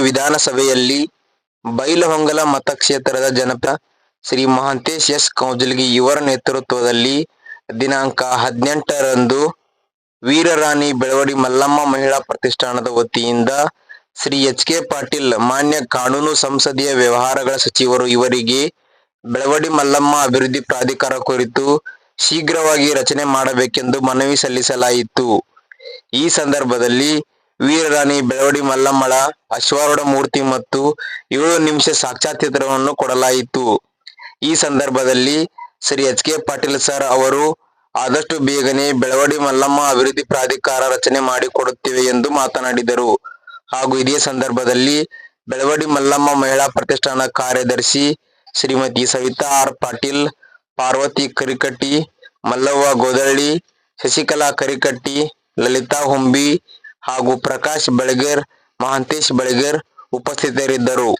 ವಿಧಾನಸಭೆಯಲ್ಲಿ ಬೈಲಹೊಂಗಲ ಮತಕ್ಷೇತ್ರದ ಜನಪ ಶ್ರೀ ಮಹಾಂತೇಶ್ ಎಸ್ ಕೌಜಲ್ಗಿ ಇವರ ನೇತೃತ್ವದಲ್ಲಿ ದಿನಾಂಕ ಹದಿನೆಂಟರಂದು ವೀರರಾಣಿ ಬೆಳವಡಿ ಮಲ್ಲಮ್ಮ ಮಹಿಳಾ ಪ್ರತಿಷ್ಠಾನದ ವತಿಯಿಂದ ಶ್ರೀ ಎಚ್ ಕೆ ಪಾಟೀಲ್ ಮಾನ್ಯ ಕಾನೂನು ಸಂಸದೀಯ ವ್ಯವಹಾರಗಳ ಸಚಿವರು ಇವರಿಗೆ ಬೆಳವಡಿ ಮಲ್ಲಮ್ಮ ಅಭಿವೃದ್ಧಿ ಪ್ರಾಧಿಕಾರ ಕುರಿತು ಶೀಘ್ರವಾಗಿ ರಚನೆ ಮಾಡಬೇಕೆಂದು ಮನವಿ ಸಲ್ಲಿಸಲಾಯಿತು. ಈ ಸಂದರ್ಭದಲ್ಲಿ ವೀರರಾಣಿ ಬೆಳವಡಿ ಮಲ್ಲಮ್ಮಳ ಅಶ್ವಾರೂಢ ಮೂರ್ತಿ ಮತ್ತು ಏಳು ನಿಮಿಷ ಸಾಕ್ಷ್ಯಚಿತ್ರವನ್ನು ಕೊಡಲಾಯಿತು. ಈ ಸಂದರ್ಭದಲ್ಲಿ Shri H K Patil sir ಅವರು, ಆದಷ್ಟು ಬೇಗನೆ ಬೆಳವಡಿ ಮಲ್ಲಮ್ಮ ಅಭಿವೃದ್ಧಿ ಪ್ರಾಧಿಕಾರ ರಚನೆ ಮಾಡಿಕೊಡುತ್ತಿವೆ ಎಂದು ಮಾತನಾಡಿದರು. ಹಾಗೂ ಇದೇ ಸಂದರ್ಭದಲ್ಲಿ ಬೆಳವಡಿ ಮಲ್ಲಮ್ಮ ಮಹಿಳಾ ಪ್ರತಿಷ್ಠಾನ ಕಾರ್ಯದರ್ಶಿ ಶ್ರೀಮತಿ ಸವಿತಾ ಆರ್ ಪಾಟೀಲ್, ಪಾರ್ವತಿ ಕರಿಕಟ್ಟಿ, ಮಲ್ಲವ್ವ ಗೋದಳ್ಳಿ, ಶಶಿಕಲಾ ಕರಿಕಟ್ಟಿ, ಲಲಿತಾ ಹುಂಬಿ ಹಾಗೂ ಪ್ರಕಾಶ್ ಬೆಳಗೇರ್ ಮಹಾಂತೇಶ್ ಬೆಳಗೇರ್ ಉಪಸ್ಥಿತರಿದ್ದರು.